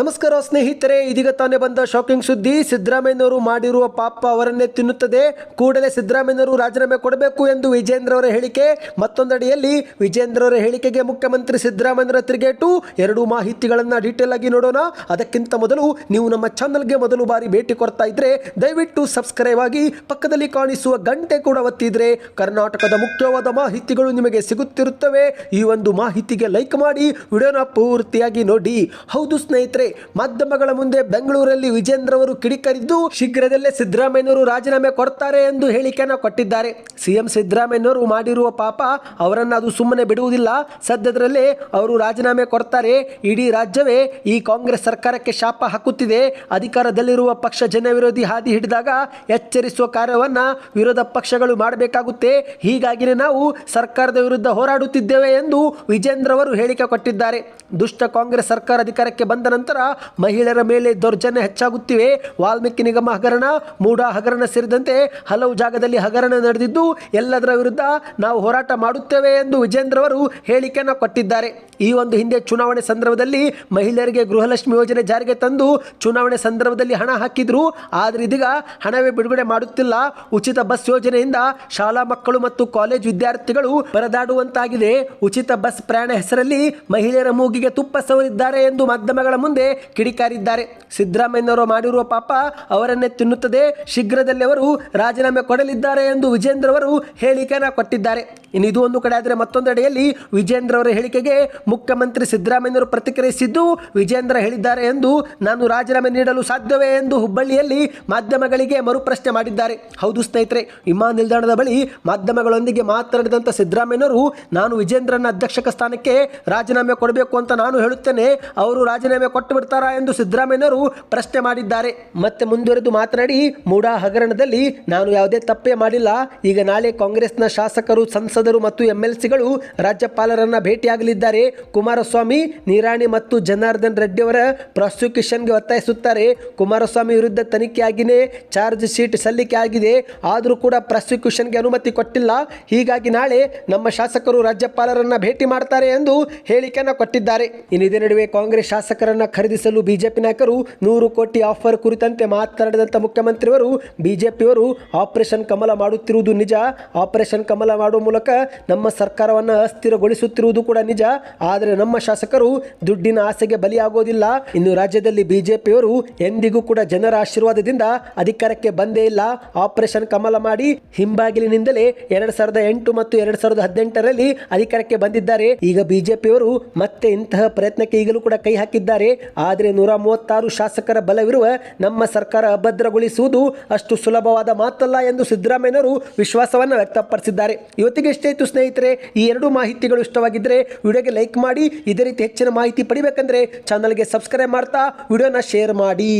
ನಮಸ್ಕಾರ ಸ್ನೇಹಿತರೆ, ಇದೀಗ ತಾನೇ ಬಂದ ಶಾಕಿಂಗ್ ಸುದ್ದಿ. ಸಿದ್ದರಾಮಯ್ಯನವರು ಮಾಡಿರುವ ಪಾಪ ಅವರನ್ನೇ ತಿನ್ನುತ್ತದೆ. ಕೂಡಲೇ ಸಿದ್ದರಾಮಯ್ಯನವರು ರಾಜೀನಾಮೆ ಕೊಡಬೇಕು ಎಂದು ವಿಜೇಂದ್ರ ಅವರ ಹೇಳಿಕೆ. ಮತ್ತೊಂದಡಿಯಲ್ಲಿ ವಿಜೇಂದ್ರ ಅವರ ಹೇಳಿಕೆಗೆ ಮುಖ್ಯಮಂತ್ರಿ ಸಿದ್ದರಾಮಯ್ಯರ ತಿರುಗೇಟು. ಎರಡು ಮಾಹಿತಿಗಳನ್ನು ಡೀಟೇಲ್ ಆಗಿ ನೋಡೋಣ. ಅದಕ್ಕಿಂತ ಮೊದಲು ನೀವು ನಮ್ಮ ಚಾನಲ್ಗೆ ಮೊದಲು ಬಾರಿ ಭೇಟಿ ಕೊಡ್ತಾ ಇದ್ರೆ ದಯವಿಟ್ಟು ಸಬ್ಸ್ಕ್ರೈಬ್ ಆಗಿ ಪಕ್ಕದಲ್ಲಿ ಕಾಣಿಸುವ ಗಂಟೆ ಕೂಡ ಒತ್ತಿದ್ರೆ ಕರ್ನಾಟಕದ ಮುಖ್ಯವಾದ ಮಾಹಿತಿಗಳು ನಿಮಗೆ ಸಿಗುತ್ತಿರುತ್ತವೆ. ಈ ಒಂದು ಮಾಹಿತಿಗೆ ಲೈಕ್ ಮಾಡಿ. ವಿಡಿಯೋನ ಪೂರ್ತಿಯಾಗಿ ನೋಡಿ. ಹೌದು ಸ್ನೇಹಿತರೆ ಮಾಧ್ಯಮಗಳ ಮುಂದೆ ಬೆಂಗಳೂರಲ್ಲಿ ವಿಜೇಂದ್ರ ಅವರು ಕಿಡಿಕರಿದ್ದು, ಶೀಘ್ರದಲ್ಲೇ ಸಿದ್ದರಾಮಯ್ಯನವರು ರಾಜೀನಾಮೆ ಕೊಡ್ತಾರೆ ಎಂದು ಹೇಳಿಕೆಯನ್ನು ಕೊಟ್ಟಿದ್ದಾರೆ. ಸಿಎಂ ಸಿದ್ದರಾಮಯ್ಯನವರು ಮಾಡಿರುವ ಪಾಪ ಅವರನ್ನು ಅದು ಸುಮ್ಮನೆ ಬಿಡುವುದಿಲ್ಲ. ಸದ್ಯದರಲ್ಲೇ ಅವರು ರಾಜೀನಾಮೆ ಕೊಡ್ತಾರೆ. ಇಡೀ ರಾಜ್ಯವೇ ಈ ಕಾಂಗ್ರೆಸ್ ಸರ್ಕಾರಕ್ಕೆ ಶಾಪ ಹಾಕುತ್ತಿದೆ. ಅಧಿಕಾರದಲ್ಲಿರುವ ಪಕ್ಷ ಜನವಿರೋಧಿ ಹಾದಿ ಹಿಡಿದಾಗ ಎಚ್ಚರಿಸುವ ಕಾರ್ಯವನ್ನ ವಿರೋಧ ಪಕ್ಷಗಳು ಮಾಡಬೇಕಾಗುತ್ತೆ. ಹೀಗಾಗಿಯೇ ನಾವು ಸರ್ಕಾರದ ವಿರುದ್ಧ ಹೋರಾಡುತ್ತಿದ್ದೇವೆ ಎಂದು ವಿಜೇಂದ್ರ ಅವರು ಹೇಳಿಕೆ ಕೊಟ್ಟಿದ್ದಾರೆ. ದುಷ್ಟ ಕಾಂಗ್ರೆಸ್ ಸರ್ಕಾರ ಅಧಿಕಾರಕ್ಕೆ ಬಂದ ನಂತರ ಮಹಿಳೆಯರ ಮೇಲೆ ದೌರ್ಜನ್ಯ ಹೆಚ್ಚಾಗುತ್ತಿವೆ. ವಾಲ್ಮೀಕಿ ನಿಗಮ ಹಗರಣ ಮೂಡ ಹಗರಣ ಸೇರಿದಂತೆ ಹಲವು ಜಾಗದಲ್ಲಿ ಹಗರಣ ನಡೆದಿದ್ದು, ಎಲ್ಲದರ ವಿರುದ್ಧ ನಾವು ಹೋರಾಟ ಮಾಡುತ್ತೇವೆ ಎಂದು ವಿಜೇಂದ್ರ ಅವರು ಹೇಳಿಕೆಯನ್ನು ಕೊಟ್ಟಿದ್ದಾರೆ. ಈ ಒಂದು ಹಿಂದೆ ಚುನಾವಣೆ ಸಂದರ್ಭದಲ್ಲಿ ಮಹಿಳೆಯರಿಗೆ ಗೃಹಲಕ್ಷ್ಮಿ ಯೋಜನೆ ಜಾರಿಗೆ ತಂದು ಚುನಾವಣೆ ಸಂದರ್ಭದಲ್ಲಿ ಹಣ ಹಾಕಿದ್ರು. ಆದರೆ ಇದೀಗ ಹಣವೇ ಬಿಡುಗಡೆ ಮಾಡುತ್ತಿಲ್ಲ. ಉಚಿತ ಬಸ್ ಯೋಜನೆಯಿಂದ ಶಾಲಾ ಮಕ್ಕಳು ಮತ್ತು ಕಾಲೇಜ್ ವಿದ್ಯಾರ್ಥಿಗಳು ಪರದಾಡುವಂತಾಗಿದೆ. ಉಚಿತ ಬಸ್ ಪ್ರಯಾಣ ಹೆಸರಲ್ಲಿ ಮಹಿಳೆಯರ ಮೂಗಿಗೆ ತುಪ್ಪ ಸವರಿದ್ದಾರೆ ಎಂದು ಮಾಧ್ಯಮಗಳ ಮುಂದೆ ಕಿಡಿಕಾರಿದ್ದಾರೆ. ಸಿದ್ದರಾಮಯ್ಯನವರು ಮಾಡಿರುವ ಪಾಪ ಅವರನ್ನೇ ತಿನ್ನುತ್ತದೆ. ಶೀಘ್ರದಲ್ಲೇ ಅವರು ರಾಜೀನಾಮೆ ಕೊಡಲಿದ್ದಾರೆ ಎಂದು ವಿಜೇಂದ್ರ ಅವರು ಹೇಳಿಕೆಯನ್ನು ಕೊಟ್ಟಿದ್ದಾರೆ. ಇನ್ನು ಇದು ಒಂದು ಕಡೆ ಆದರೆ ಮತ್ತೊಂದೆಡೆಯಲ್ಲಿ ವಿಜೇಂದ್ರ ಅವರ ಹೇಳಿಕೆಗೆ ಮುಖ್ಯಮಂತ್ರಿ ಸಿದ್ದರಾಮಯ್ಯನವರು ಪ್ರತಿಕ್ರಿಯಿಸಿದ್ದು ವಿಜೇಂದ್ರ ಹೇಳಿದ್ದಾರೆ ಎಂದು ನಾನು ರಾಜೀನಾಮೆ ನೀಡಲು ಸಾಧ್ಯವೇ ಎಂದು ಹುಬ್ಬಳ್ಳಿಯಲ್ಲಿ ಮಾಧ್ಯಮಗಳಿಗೆ ಮರುಪ್ರಶ್ನೆ ಮಾಡಿದ್ದಾರೆ. ಹೌದು ಸ್ನೇಹಿತರೆ, ವಿಮಾನ ನಿಲ್ದಾಣದ ಬಳಿ ಮಾಧ್ಯಮಗಳೊಂದಿಗೆ ಮಾತನಾಡಿದಂಥ ಸಿದ್ದರಾಮಯ್ಯನವರು, ನಾನು ವಿಜೇಂದ್ರನ ಅಧ್ಯಕ್ಷಕ ಸ್ಥಾನಕ್ಕೆ ರಾಜೀನಾಮೆ ಕೊಡಬೇಕು ಅಂತ ನಾನು ಹೇಳುತ್ತೇನೆ. ಅವರು ರಾಜೀನಾಮೆ ಕೊಟ್ಟು ಬಿಡ್ತಾರಾ ಎಂದು ಸಿದ್ದರಾಮಯ್ಯನವರು ಪ್ರಶ್ನೆ ಮಾಡಿದ್ದಾರೆ. ಮತ್ತೆ ಮುಂದುವರೆದು ಮಾತನಾಡಿ, ಮೂಡಾ ಹಗರಣದಲ್ಲಿ ನಾನು ಯಾವುದೇ ತಪ್ಪೇ ಮಾಡಿಲ್ಲ. ಈಗ ನಾಳೆ ಕಾಂಗ್ರೆಸ್ನ ಶಾಸಕರು, ಸಂಸದರು ಮತ್ತು ಎಂಎಲ್ಸಿಗಳು ಎಲ್ ಸಿಗಳು ರಾಜ್ಯಪಾಲರನ್ನ ಭೇಟಿಯಾಗಲಿದ್ದಾರೆ. ಕುಮಾರಸ್ವಾಮಿ, ನಿರಾಣಿ ಮತ್ತು ಜನಾರ್ದನ್ ರೆಡ್ಡಿ ಅವರ ಪ್ರಾಸಿಕ್ಯೂಷನ್ಗೆ ಒತ್ತಾಯಿಸುತ್ತಾರೆ. ಕುಮಾರಸ್ವಾಮಿ ವಿರುದ್ಧ ತನಿಖೆಯಾಗಿನೇ ಚಾರ್ಜ್ ಶೀಟ್ ಸಲ್ಲಿಕೆ ಆಗಿದೆ. ಆದರೂ ಕೂಡ ಪ್ರಾಸಿಕ್ಯೂಷನ್ಗೆ ಅನುಮತಿ ಕೊಟ್ಟಿಲ್ಲ. ಹೀಗಾಗಿ ನಾಳೆ ನಮ್ಮ ಶಾಸಕರು ರಾಜ್ಯಪಾಲರನ್ನ ಭೇಟಿ ಮಾಡ್ತಾರೆ ಎಂದು ಹೇಳಿಕೆಯನ್ನು ಕೊಟ್ಟಿದ್ದಾರೆ. ಇನ್ನು ಇದೇ ನಡುವೆ ಕಾಂಗ್ರೆಸ್ ಶಾಸಕರನ್ನ ಖರೀದಿಸಲು ಬಿಜೆಪಿ ನಾಯಕರು ನೂರು ಕೋಟಿ ಆಫರ್ ಕುರಿತಂತೆ ಮಾತನಾಡಿದಂಥ ಮುಖ್ಯಮಂತ್ರಿಯವರು, ಬಿಜೆಪಿಯವರು ಆಪರೇಷನ್ ಕಮಲ ಮಾಡುತ್ತಿರುವುದು ನಿಜ. ಆಪರೇಷನ್ ಕಮಲ ಮಾಡುವ ಮೂಲಕ ನಮ್ಮ ಸರ್ಕಾರವನ್ನು ಅಸ್ಥಿರಗೊಳಿಸುತ್ತಿರುವುದು ಕೂಡ ನಿಜ. ಆದರೆ ನಮ್ಮ ಶಾಸಕರು ದುಡ್ಡಿನ ಆಸೆಗೆ ಬಲಿಯಾಗೋದಿಲ್ಲ. ಇನ್ನು ರಾಜ್ಯದಲ್ಲಿ ಬಿಜೆಪಿಯವರು ಎಂದಿಗೂ ಕೂಡ ಜನರ ಆಶೀರ್ವಾದದಿಂದ ಅಧಿಕಾರಕ್ಕೆ ಬಂದೇ ಇಲ್ಲ. ಆಪರೇಷನ್ ಕಮಲ ಮಾಡಿ ಹಿಂಬಾಗಿಲಿನಿಂದಲೇ ಎರಡ್ ಸಾವಿರದ ಎಂಟು ಮತ್ತು ಎರಡ್ ಸಾವಿರದ ಹದಿನೆಂಟರಲ್ಲಿ ಅಧಿಕಾರಕ್ಕೆ ಬಂದಿದ್ದಾರೆ. ಈಗ ಬಿಜೆಪಿಯವರು ಮತ್ತೆ ಇಂತಹ ಪ್ರಯತ್ನಕ್ಕೆ ಈಗಲೂ ಕೂಡ ಕೈ ಹಾಕಿದ್ದಾರೆ. ಆದರೆ ನೂರ ಮೂವತ್ತಾರು ಶಾಸಕರ ಬಲವಿರುವ ನಮ್ಮ ಸರ್ಕಾರ ಅಭದ್ರಗೊಳಿಸುವುದು ಅಷ್ಟು ಸುಲಭವಾದ ಮಾತಲ್ಲ ಎಂದು ಸಿದ್ದರಾಮಯ್ಯನವರು ವಿಶ್ವಾಸವನ್ನು ವ್ಯಕ್ತಪಡಿಸಿದ್ದಾರೆ. ಇವತ್ತಿಗೆ ಇಷ್ಟೇ ಇತ್ತು ಸ್ನೇಹಿತರೆ, ಈ ಎರಡು ಮಾಹಿತಿಗಳು ಇಷ್ಟವಾಗಿದ್ದರೆ ವಿಡಿಯೋಗೆ ಲೈಕ್ ಮಾಡಿ, ಇದೇ ರೀತಿ ಹೆಚ್ಚಿನ ಮಾಹಿತಿ ಪಡಿಬೇಕಂದ್ರೆ ಚಾನಲ್ಗೆ ಸಬ್ಸ್ಕ್ರೈಬ್ ಮಾಡ್ತಾ, ವಿಡಿಯೋನ ಶೇರ್ ಮಾಡಿ.